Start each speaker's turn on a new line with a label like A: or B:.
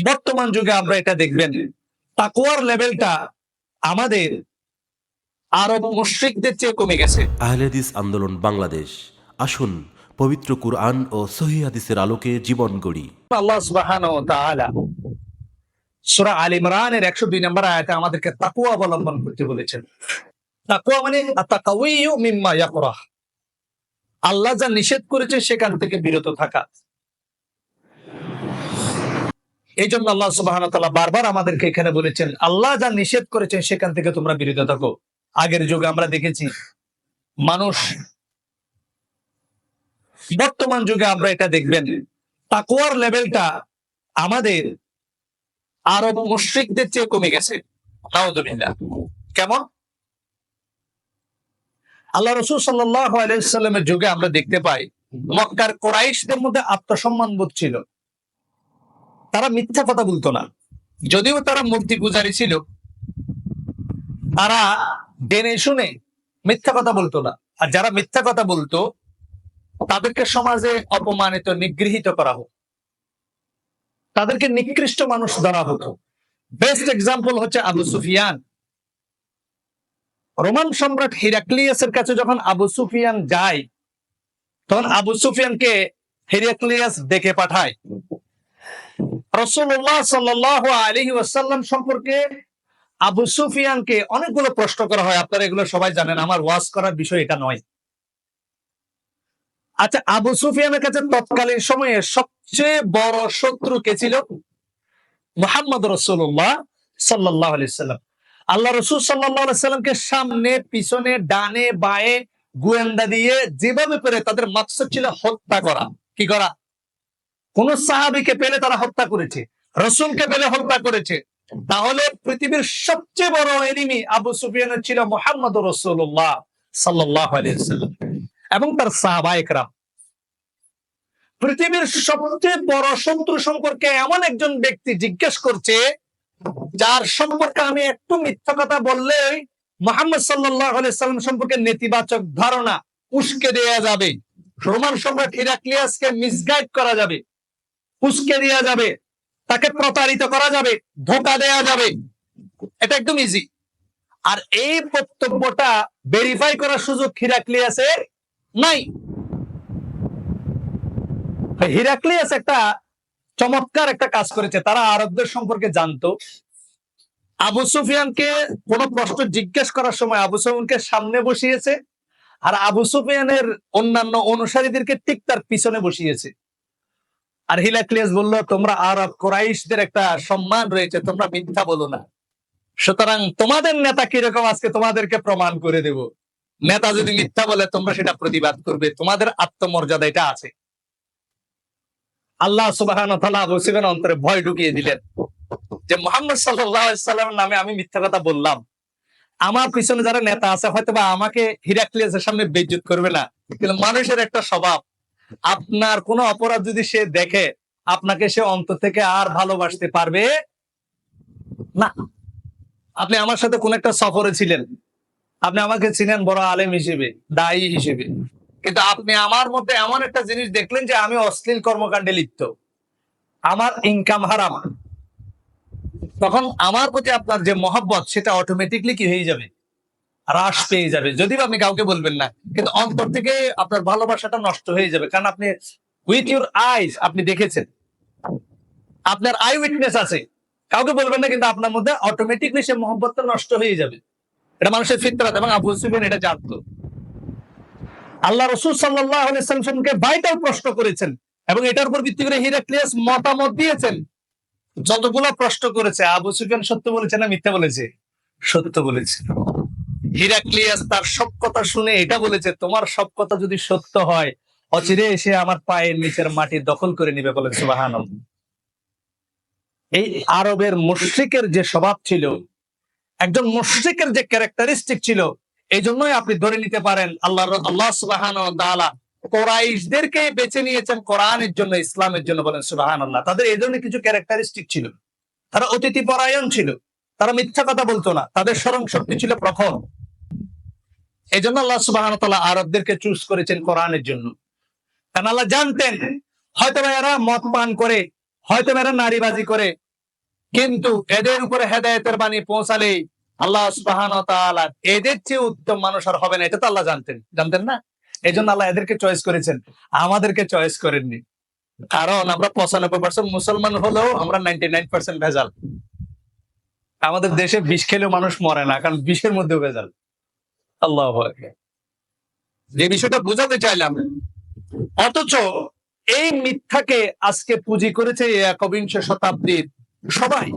A: বর্তমান যুগে আমরা এটা দেখবেন তাকুয়ার লেভেলটা আমাদের আরব মুশ্রিকদের চেয়ে কমে গেছে।
B: আহলেদিস আন্দোলন বাংলাদেশ আসুন পবিত্র কুরআন ও সহি হাদিসের আলোকে জীবন গড়ি।
A: আল্লাহ তাআলা সূরা আল ইমরানের 102 নম্বর আয়াতে আমাদেরকে তাকওয়া অবলম্বন করতে বলেছেন। তাকওয়া মানে আতাকাউইয়ু মিম্মা ইয়াকরাহ। আল্লাহ যা নিষেধ করেছে সেখান থেকে বিরত থাকা। এই জন্য আল্লাহ সুবহানাহু বারবার আমাদেরকে এখানে বলেছেন, আল্লাহ যা নিষেধ করেছেন সেখান থেকে তোমরা বিরত থাকো। আগের যুগে আমরা দেখেছি, মানুষ বর্তমান যুগে আমরা এটা দেখবেন তাকুয়ার লেভেলটা আমাদের আরব মুশ্রিকদের চেয়ে কমে গেছে। কেমন? আল্লাহ রসুল সাল্লাহ আলাইসাল্লামের যুগে আমরা দেখতে পাই, মক্কার কোরাইশদের মধ্যে আত্মসম্মান বোধ ছিল। তারা মিথ্যা কথা বলতো না। যদিও তারা মূর্তি পূজারী ছিল, তারা জেনে শুনে মিথ্যা কথা বলতো না। আর যারা মিথ্যা কথা বলতো, তাদেরকে সমাজে অপমানিত, নিগৃহীত করা হোক। তাদেরকে নিকৃষ্ট মানুষ ধরা হতো বেস্ট এক্সাম্পল হচ্ছে আবু সুফিয়ান। রোমান সম্রাট হিরাক্লিয়াসের কাছে যখন আবু সুফিয়ান যায়, তখন আবু সুফিয়ানকে হিরাক্লিয়াস ডেকে পাঠায়। রসুল্লাহ সাল্লাহ আলহি ওয়াসাল্লাম সম্পর্কে আবু সুফিয়ানকে অনেকগুলো প্রশ্ন করা হয়। আপনারা এগুলো সবাই জানেন। আমার ওয়াজ করার বিষয় এটা নয়। আচ্ছা আবু সুফিয়ানের কাছে তৎকালীন সময়ে সবচেয়ে বড় শত্রু কে ছিল? মোহাম্মদ রসুল্লাহ সাল্লাহ আল্লাহ রসুল সাল্লাহ সাল্লামকে সামনে, পিছনে, ডানে, বায়ে, গোয়েন্দা দিয়ে যেভাবে পেরে তাদের মাকসদ ছিল হত্যা করা। কি করা? কোন সাহাবিকে পেলে তারা হত্যা করেছে, রসুলকে পেলে হত্যা করেছে। তাহলে পৃথিবীর সবচেয়ে বড় এনিমি আবু সুফিয়ানের ছিল মোহাম্মদ রসুল্লাহ সাল্লাহ এবং তার সাহাবায়করা পৃথিবীর সবচেয়ে বড় শত্রু সম্পর্কে এমন একজন ব্যক্তি জিজ্ঞেস করছে, যার সম্পর্কে আমি একটু মিথ্যা কথা বললে মোহাম্মদ সাল্লাম সম্পর্কে নেতিবাচক ধারণা উস্কে দেওয়া যাবে। রোমান সম্রাট হিরাক্লিয়াসকে মিসগাইড করা যাবে। উস্কে দেওয়া যাবে, তাকে প্রতারিত করা যাবে, ধোকা দেওয়া যাবে। এটা একদম ইজি আর এই বক্তব্যটা ভেরিফাই করার সুযোগ হিরাক্লিয়াসের নাই। হিরাক্লিয়াস একটা চমৎকার একটা কাজ করেছে, তারা আরবদের সম্পর্কে জানতো। আবু সুফিয়ানকে কোনো প্রশ্ন জিজ্ঞেস করার সময় আবু সুফিয়ানকে সামনে বসিয়েছে, আর আবু সুফিয়ানের অন্যান্য অনুসারীদেরকে ঠিক তার পিছনে বসিয়েছে। আর হিলাক্লিয়াস বলল, তোমরা আরব কোরাইশদের একটা সম্মান রয়েছে, তোমরা মিথ্যা বলো না। সুতরাং তোমাদের নেতা কীরকম, আজকে তোমাদেরকে প্রমাণ করে দেব। নেতা যদি মিথ্যা বলে, তোমরা সেটা প্রতিবাদ করবে। তোমাদের আত্মমর্যাদা এটা আছে। আল্লাহ সুবাহ অন্তরে ভয় ঢুকিয়ে দিলেন যে, মোহাম্মদ সাল্লামের নামে আমি মিথ্যা কথা বললাম। আমার পিছনে যারা নেতা আছে হয়তো বা আমাকে হিরাক্লিয়াসের সামনে বেজ্জুত করবে না। কিন্তু মানুষের একটা স্বভাব আপনার কোন অপরাধ যদি সে দেখে, আপনাকে সে অন্তর থেকে আর ভালোবাসতে পারবে? না। আপনি আমার সাথে কোন একটা সফরে ছিলেন। আপনি আমাকে চিনেন বড় আলেম হিসেবে, দায়ী হিসেবে। কিন্তু আপনি আমার মধ্যে এমন একটা জিনিস দেখলেন যে আমি অশ্লীল কর্মকাণ্ডে লিপ্ত। আমার ইনকাম হারাম। তখন আমার প্রতি আপনার যে মহব্বত, সেটা অটোমেটিকলি কি হয়ে যাবে? হ্রাস পেয়ে যাবে। যদিও আপনি কাউকে বলবেন না, কিন্তু অন্তর থেকে আপনার ভালোবাসাটা নষ্ট হয়ে যাবে। কারণ আপনি উইথ ইউর আইস আপনি দেখেছেন। আপনার আই উইটনেস আছে। কাউকে বলবেন না, কিন্তু আপনার মধ্যে অটোমেটিকলি সে মহব্বতটা নষ্ট হয়ে যাবে। এটা মানুষের ফিতরাত এবং আবু সুফিয়ান এটা জানতো। আল্লাহ রসুল সাল্লাহামকে ভাইটাল প্রশ্ন করেছেন এবং এটার উপর ভিত্তি করে হিরাক্লিয়াস মতামত দিয়েছেন। যতগুলো প্রশ্ন করেছে, আবু সুফিয়ান সত্য বলেছে না মিথ্যা বলেছে? সত্য বলেছে। হিরাক্লিয়াস তার সব কথা শুনে এটা বলেছে, তোমার সব কথা যদি সত্য হয়, অচিরে এসে আমার পায়ের নিচের মাটি দখল করে নিবে বলে সুবাহান এই আরবের মুশ্রিকের যে স্বভাব ছিল, একজন মুশ্রিকের যে ক্যারেক্টারিস্টিক ছিল এই জন্যই আপনি ধরে নিতে পারেন আল্লাহ আল্লাহ সুবাহান কোরাইশদেরকে বেছে নিয়েছেন কোরআনের জন্য, ইসলামের জন্য বলেন সুবাহান আল্লাহ তাদের এই জন্য কিছু ক্যারেক্টারিস্টিক ছিল। তারা অতিথি পরায়ণ ছিল। তারা মিথ্যা কথা বলতো না। তাদের স্মরণ শক্তি ছিল প্রখর। এই জন্য আল্লাহ সুবাহ আরবদেরকে চুজ করেছেন কোরআনের জন্য। কারণ আল্লাহ জানতেন হয়তো এরা মদ পান করে হয়তো এরা নারীবাজি করে, কিন্তু এদের উপরে হেদায়েতের বাণী পৌঁছালে আল্লাহ সুবহান এদের চেয়ে উত্তম মানুষ আর হবে না, এটা তো আল্লাহ জানতেন। জানতেন না? এই জন্য আল্লাহ এদেরকে চয়েস করেছেন, আমাদেরকে চয়েস করেননি। কারণ আমরা পঁচানব্বই পার্সেন্ট মুসলমান হলেও আমরা নাইনটি নাইন পার্সেন্ট ভেজাল। আমাদের দেশে বিষ খেলেও মানুষ মরে না, কারণ বিষের মধ্যেও ভেজাল। আল্লাহ যে বিষয়টা বোঝাতে চাইলাম অথচ এই মিথ্যাকে আজকে পুঁজি করেছে একবিংশ শতাব্দীর সবাই।